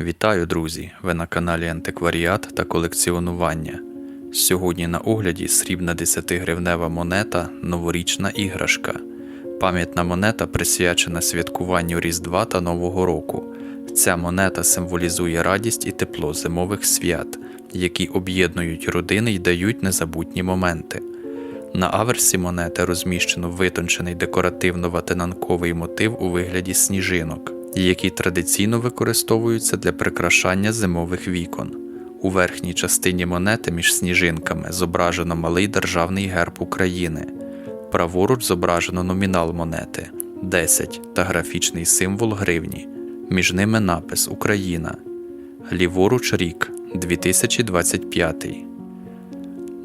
Вітаю, друзі! Ви на каналі Антикваріат та колекціонування. Сьогодні на огляді срібна 10-гривнева монета новорічна іграшка. Пам'ятна монета присвячена святкуванню Різдва та Нового року. Ця монета символізує радість і тепло зимових свят, які об'єднують родини й дають незабутні моменти. На аверсі монети розміщено витончений декоративно-ватинанковий мотив у вигляді сніжинок, які традиційно використовуються для прикрашання зимових вікон. У верхній частині монети між сніжинками зображено малий державний герб України. Праворуч зображено номінал монети 10 та графічний символ гривні. Між ними напис Україна. Ліворуч рік 2025.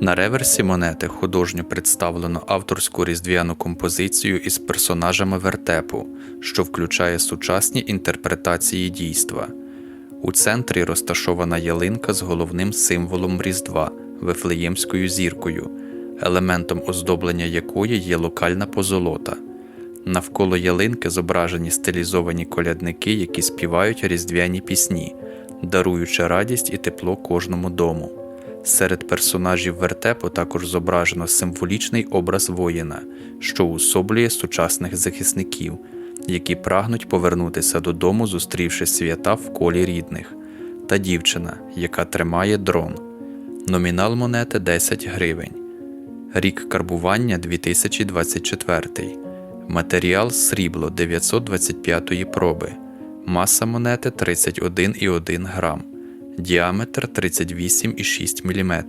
На реверсі монети художньо представлено авторську різдвяну композицію із персонажами вертепу, що включає сучасні інтерпретації дійства. У центрі розташована ялинка з головним символом Різдва Вифлеємською зіркою, елементом оздоблення якої є локальна позолота. Навколо ялинки зображені стилізовані колядники, які співають різдвяні пісні, даруючи радість і тепло кожному дому. Серед персонажів вертепу також зображено символічний образ воїна, що уособлює сучасних захисників, які прагнуть повернутися додому, зустрівши свята в колі рідних, та дівчина, яка тримає дрон. Номінал монети 10 гривень. Рік карбування 2024. Матеріал срібло 925 проби. Маса монети 31,1 грам. Діаметр 38,6 мм.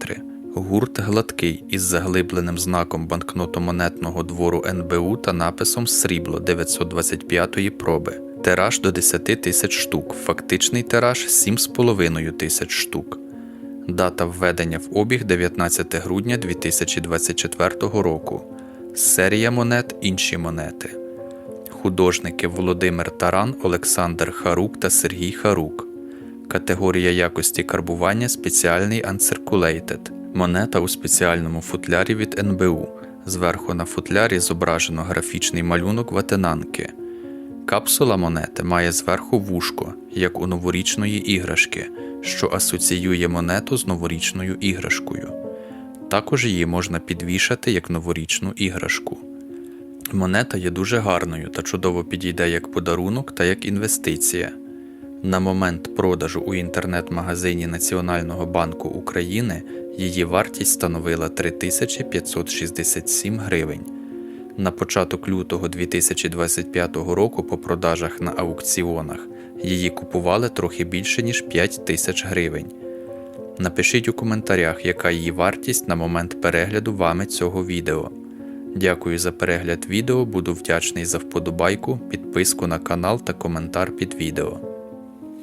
Гурт гладкий із заглибленим знаком банкнотомонетного двору НБУ та написом Срібло 925 проби. Тираж до 10 тисяч штук. Фактичний тираж 7,5 тисяч штук. Дата введення в обіг 19 грудня 2024 року. Серія монет інші монети. Художники Володимир Таран, Олександр Харук та Сергій Харук. Категорія якості карбування спеціальний Uncirculated. Монета у спеціальному футлярі від НБУ. Зверху на футлярі зображено графічний малюнок ватинанки. Капсула монети має зверху вушко, як у новорічної іграшки, що асоціює монету з новорічною іграшкою. Також її можна підвішати як новорічну іграшку. Монета є дуже гарною та чудово підійде як подарунок та як інвестиція. На момент продажу у інтернет-магазині Національного банку України її вартість становила 3567 гривень. На початок лютого 2025 року по продажах на аукціонах її купували трохи більше ніж 5 тисяч гривень. Напишіть у коментарях, яка її вартість на момент перегляду вами цього відео. Дякую за перегляд відео, буду вдячний за вподобайку, підписку на канал та коментар під відео.